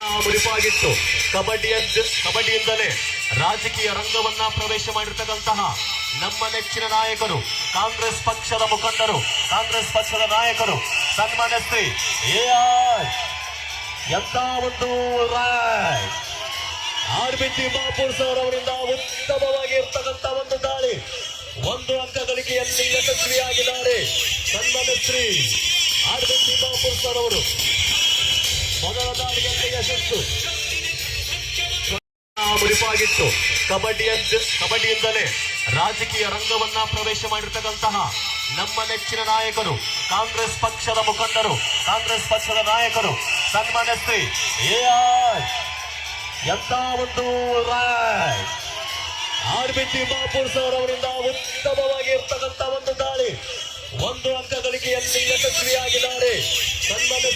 ಮುಡಿಪಾಗಿತ್ತು. ಕಬಡ್ಡಿಯ ಕಬಡ್ಡಿಯಿಂದಲೇ ರಾಜಕೀಯ ರಂಗವನ್ನ ಪ್ರವೇಶ ಮಾಡಿರ್ತಕ್ಕಂತಹ ನಮ್ಮ ನೆಚ್ಚಿನ ನಾಯಕರು, ಕಾಂಗ್ರೆಸ್ ಪಕ್ಷದ ಮುಖಂಡರು, ಕಾಂಗ್ರೆಸ್ ಪಕ್ಷದ ನಾಯಕರು, ಸನ್ಮಾನ್ಯ ಶ್ರೀ ಎ ಎಂತ ಒಂದು ಆರ್ ಬಿ ತಿಮ್ಮಾಪುರ್ ಸರ್ ಅವರಿಂದ ಉತ್ತಮವಾಗಿ ಇರ್ತಕ್ಕಂಥ ಒಂದು ದಾಳಿ. ಒಂದು ಅಂಕ ಗಳಿಕೆಯಲ್ಲಿ ಯಶಸ್ವಿಯಾಗಿದ್ದಾರೆ? ಸನ್ಮಾನ್ಯ Shri R B Timmapur sir ಅವರು ಮೊದಲ ದಾಳಿಯಲ್ಲಿ ಯಶಸ್ಸು ಮುಡಿಪಾಗಿತ್ತು. ಕಬಡ್ಡಿಯ ಕಬಡ್ಡಿಯಿಂದಲೇ ರಾಜಕೀಯ ರಂಗವನ್ನ ಪ್ರವೇಶ ಮಾಡಿರ್ತಕ್ಕಂತಹ ನಮ್ಮ ನೆಚ್ಚಿನ ನಾಯಕರು, ಕಾಂಗ್ರೆಸ್ ಪಕ್ಷದ ಮುಖಂಡರು, ಕಾಂಗ್ರೆಸ್ ಪಕ್ಷದ ನಾಯಕರು, ಸನ್ಮಾನ್ಯ ಶ್ರೀ ಎ ಎಂತ ಒಂದು Roy. R B Timmapur sir ಅವರಿಂದ ಉತ್ತಮವಾಗಿ ಇರ್ತಕ್ಕಂಥ ಒಂದು ದಾಳಿ. ಒಂದು ಅಂಕ ಗಳಿಕೆಯಲ್ಲಿ ಯಶಸ್ವಿಯಾಗಿದ್ದಾರೆ. ಸನ್ಮಾನ್ಯ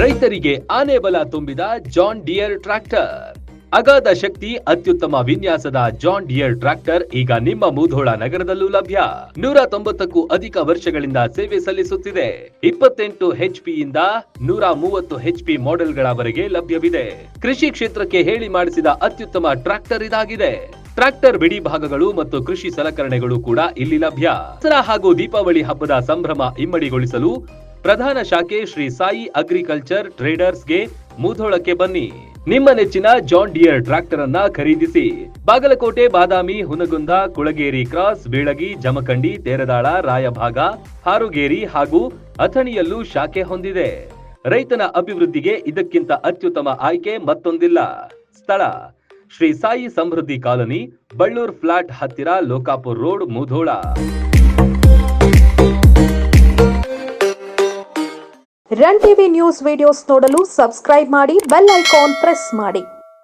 ರೈತರಿಗೆ ಆನೆ ಬಲ ತುಂಬಿದ ಜಾನ್ ಡಿಯರ್ ಟ್ರ್ಯಾಕ್ಟರ್. ಅಗಾಧ ಶಕ್ತಿ, ಅತ್ಯುತ್ತಮ ವಿನ್ಯಾಸದ ಜಾನ್ ಡಿಯರ್ ಟ್ರ್ಯಾಕ್ಟರ್ ಈಗ ನಿಮ್ಮ ಮೂಧೋಳ ನಗರದಲ್ಲೂ ಲಭ್ಯ. ನೂರ ತೊಂಬತ್ತಕ್ಕೂ ಅಧಿಕ ವರ್ಷಗಳಿಂದ ಸೇವೆ ಸಲ್ಲಿಸುತ್ತಿದೆ. ಇಪ್ಪತ್ತೆಂಟು ಹೆಚ್ ಇಂದ ನೂರ ಮೂವತ್ತು ಹೆಚ್ಪಿ ಮಾಡೆಲ್ಗಳವರೆಗೆ ಲಭ್ಯವಿದೆ. ಕೃಷಿ ಕ್ಷೇತ್ರಕ್ಕೆ ಹೇಳಿ ಮಾಡಿಸಿದ ಅತ್ಯುತ್ತಮ ಟ್ರ್ಯಾಕ್ಟರ್ ಇದಾಗಿದೆ. ಟ್ರ್ಯಾಕ್ಟರ್, ಬಿಡಿ ಭಾಗಗಳು ಮತ್ತು ಕೃಷಿ ಸಲಕರಣೆಗಳು ಕೂಡ ಇಲ್ಲಿ ಲಭ್ಯ. ದಸರಾ ಹಾಗೂ ದೀಪಾವಳಿ ಹಬ್ಬದ ಸಂಭ್ರಮ ಇಮ್ಮಡಿಗೊಳಿಸಲು ಪ್ರಧಾನ ಶಾಖೆ ಶ್ರೀ ಸಾಯಿ ಅಗ್ರಿಕಲ್ಚರ್ ಟ್ರೇಡರ್ಸ್ಗೆ ಮುಧೋಳಕ್ಕೆ ಬನ್ನಿ. ನಿಮ್ಮ ನೆಚ್ಚಿನ ಜಾನ್ ಡಿಯರ್ ಟ್ರ್ಯಾಕ್ಟರ್ ಅನ್ನ ಖರೀದಿಸಿ. ಬಾಗಲಕೋಟೆ, ಬಾದಾಮಿ, ಹುನಗುಂದ, ಕುಳಗೇರಿ ಕ್ರಾಸ್, ಬೀಳಗಿ, ಜಮಖಂಡಿ, ತೇರದಾಳ, ರಾಯಭಾಗ, ಹಾರುಗೇರಿ ಹಾಗೂ ಅಥಣಿಯಲ್ಲೂ ಶಾಖೆ ಹೊಂದಿದೆ. ರೈತನ ಅಭಿವೃದ್ಧಿಗೆ ಇದಕ್ಕಿಂತ ಅತ್ಯುತ್ತಮ ಆಯ್ಕೆ ಮತ್ತೊಂದಿಲ್ಲ. ಸ್ಥಳ ಶ್ರೀ ಸಾಯಿ ಸಮೃದ್ಧಿ ಕಾಲನಿ, ಬಳ್ಳೂರ್ ಫ್ಲಾಟ್ ಹತ್ತಿರ Lokapur road, Mudhol. Run TV news videos ನೋಡಲು ಸಬ್ಸ್ಕ್ರೈಬ್ ಮಾಡಿ, ಬೆಲ್ ಐಕಾನ್ ಪ್ರೆಸ್ ಮಾಡಿ.